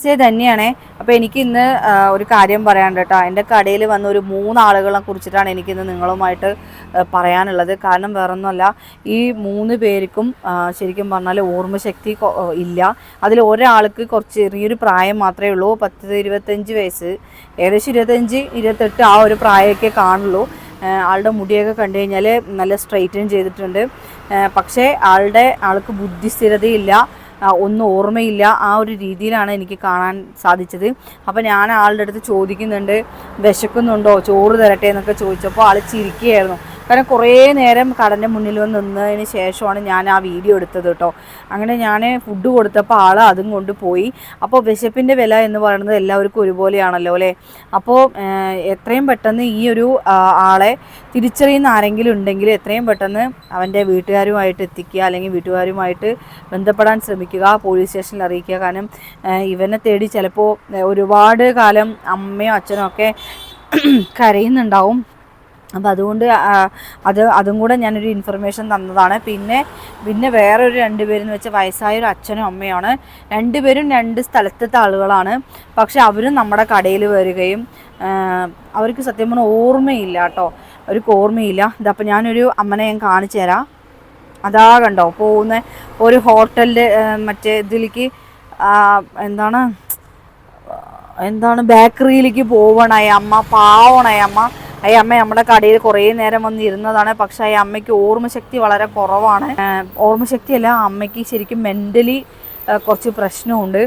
ശരി തന്നെയാണ്. അപ്പോൾ എനിക്ക് ഇന്ന് ഒരു കാര്യം പറയാനുണ്ട് കേട്ടോ. എന്റെ കടയിൽ വന്ന ഒരു മൂന്നാളുകളെ കുറിച്ചിട്ടാണ് എനിക്കിന്ന് നിങ്ങളുമായിട്ട് പറയാനുള്ളത്. കാരണം വേറൊന്നുമല്ല ഈ മൂന്ന് പേർക്കും ശരിക്കും പറഞ്ഞാൽ ഓർമ്മശക്തി ഇല്ല. അതിൽ ഒരാൾക്ക് കുറച്ച് ചെറിയൊരു പ്രായം മാത്രമേ ഉള്ളൂ. പത്ത് ഇരുപത്തഞ്ച് വയസ്സ്. ഏകദേശം ഇരുപത്തഞ്ച് ഇരുപത്തെട്ട് ആ ഒരു പ്രായമൊക്കെ കാണുള്ളൂ. ആളുടെ മുടിയൊക്കെ കണ്ടു കഴിഞ്ഞാൽ നല്ല സ്ട്രെയിറ്റൻ ചെയ്തിട്ടുണ്ട്. പക്ഷേ ആളുടെ ആൾക്ക് ബുദ്ധിസ്ഥിരതയില്ല ഒന്നും ഓർമ്മയില്ല. ആ ഒരു രീതിയിലാണ് എനിക്ക് കാണാൻ സാധിച്ചത്. അപ്പോൾ ഞാൻ ആളുടെ അടുത്ത് ചോദിക്കുന്നുണ്ട് വിശക്കുന്നുണ്ടോ? ചോറ് തരട്ടെ എന്നൊക്കെ ചോദിച്ചപ്പോൾ ആൾ ചിരിക്കുകയായിരുന്നു. കാരണം കുറേ നേരം കടന്റെ മുന്നിൽ വന്ന് നിന്നതിന് ശേഷമാണ് ഞാൻ ആ വീഡിയോ എടുത്തത് കേട്ടോ. അങ്ങനെ ഞാൻ ഫുഡ് കൊടുത്തപ്പോൾ ആൾ അതും കൊണ്ട് പോയി. അപ്പോൾ വിശപ്പിന്റെ വില എന്ന് പറയുന്നത് എല്ലാവർക്കും ഒരുപോലെയാണല്ലോ അല്ലേ? അപ്പോൾ എത്രയും പെട്ടെന്ന് ഈ ഒരു ആളെ തിരിച്ചറിയുന്ന ആരെങ്കിലും ഉണ്ടെങ്കിൽ എത്രയും പെട്ടെന്ന് അവന്റെ വീട്ടുകാരുമായിട്ട് എത്തിക്കുക അല്ലെങ്കിൽ വീട്ടുകാരുമായിട്ട് ബന്ധപ്പെടാൻ ശ്രമിക്കുക പോലീസ് സ്റ്റേഷനിൽ അറിയിക്കുക. കാരണം ഇവനെ തേടി ചിലപ്പോൾ ഒരുപാട് കാലം അമ്മയോ അച്ഛനോ ഒക്കെ കരയുന്നുണ്ടാവും. അപ്പം അതുകൊണ്ട് അത് അതും കൂടെ ഞാനൊരു ഇൻഫർമേഷൻ തന്നതാണ്. പിന്നെ പിന്നെ വേറെ ഒരു രണ്ടുപേരെന്ന് വെച്ചാൽ വയസ്സായ ഒരു അച്ഛനും അമ്മയാണ് രണ്ടുപേരും രണ്ട് സ്ഥലത്തത്തെ ആളുകളാണ്. പക്ഷെ അവരും നമ്മുടെ കടയിൽ വരികയും അവർക്ക് സത്യം പറഞ്ഞാൽ ഓർമ്മയില്ല കേട്ടോ. അവർക്ക് ഓർമ്മയില്ല. ഇതപ്പോൾ ഞാനൊരു അമ്മനെ ഞാൻ കാണിച്ചു തരാം. അതാ കണ്ടോ പോകുന്ന ഒരു ഹോട്ടലിന്റെ മറ്റേ ഇതിലേക്ക് എന്താണ് എന്താണ് ബേക്കറിയിലേക്ക് പോവണ അമ്മ പാവണ അമ്മ. ഈ അമ്മ നമ്മുടെ കടയിൽ കുറേ നേരം വന്ന് ഇരുന്നതാണ്. പക്ഷേ ഈ അമ്മയ്ക്ക് ഓർമ്മശക്തി വളരെ കുറവാണ്. ഓർമ്മശക്തിയല്ല അമ്മയ്ക്ക് ശരിക്കും മെന്റലി കുറച്ച് പ്രശ്നമുണ്ട്.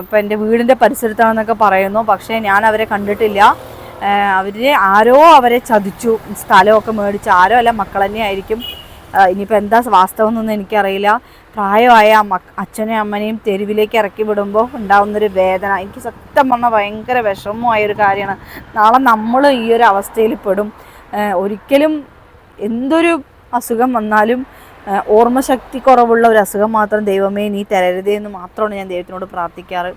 അപ്പം എന്റെ വീടിന്റെ പരിസരത്താണെന്നൊക്കെ പറയുന്നു. പക്ഷേ ഞാൻ അവരെ കണ്ടിട്ടില്ല. അവർ ആരോ അവരെ ചതിച്ചു. സ്ഥലമൊക്കെ മേടിച്ച്. ആരോ അല്ല മക്കൾ തന്നെ ആയിരിക്കും. ഇനിയിപ്പോൾ എന്താ വാസ്തവം എന്നൊന്നും എനിക്കറിയില്ല. പ്രായമായ അച്ഛനെയും അമ്മനെയും തെരുവിലേക്ക് ഇറക്കി വിടുമ്പോൾ ഉണ്ടാകുന്നൊരു വേദന. എനിക്ക് സത്യം പറഞ്ഞാൽ ഭയങ്കര വിഷമമായ ഒരു കാര്യമാണ്. നാളെ നമ്മൾ ഈ ഒരു അവസ്ഥയിൽ പെടും. ഒരിക്കലും എന്തൊരു അസുഖം വന്നാലും ഓർമ്മശക്തി കുറവുള്ള ഒരു അസുഖം മാത്രം ദൈവമേ നീ തരരുതേ എന്ന് മാത്രമാണ് ഞാൻ ദൈവത്തിനോട് പ്രാർത്ഥിക്കാറ്.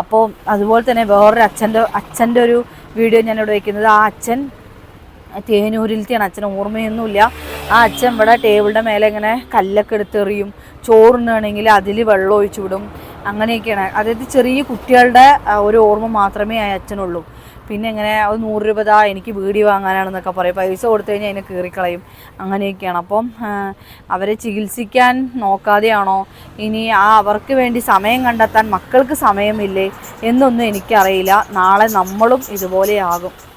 അപ്പോൾ അതുപോലെ തന്നെ വേറൊരു അച്ഛന്റെ അച്ഛന്റെ ഒരു വീഡിയോ ഞാനിവിടെ വയ്ക്കുന്നത്. ആ അച്ഛൻ തേനൂരിലത്തെയാണ്. അച്ഛന് ഓർമ്മയൊന്നുമില്ല. ആ അച്ഛൻ ഇവിടെ ടേബിളിന്റെ മേലെ ഇങ്ങനെ കല്ലൊക്കെ എടുത്തെറിയും. ചോറുണ്ണാണെങ്കിൽ അതിൽ വെള്ളം ഒഴിച്ചു വിടും. അങ്ങനെയൊക്കെയാണ്. അതായത് ചെറിയ കുട്ടികളുടെ ഒരു ഓർമ്മ മാത്രമേ ആ അച്ഛനുള്ളൂ. പിന്നെ ഇങ്ങനെ അത് നൂറ് രൂപ താ എനിക്ക് വീടി വാങ്ങാനാണെന്നൊക്കെ പറയും. പൈസ കൊടുത്തു കഴിഞ്ഞാൽ അതിനെ കീറിക്കളയും. അങ്ങനെയൊക്കെയാണ്. അപ്പം അവരെ ചികിത്സിക്കാൻ നോക്കാതെയാണോ ഇനി ആ അവർക്ക് വേണ്ടി സമയം കണ്ടെത്താൻ മക്കൾക്ക് സമയമില്ലേ എന്നൊന്നും എനിക്കറിയില്ല. നാളെ നമ്മളും ഇതുപോലെയാകും.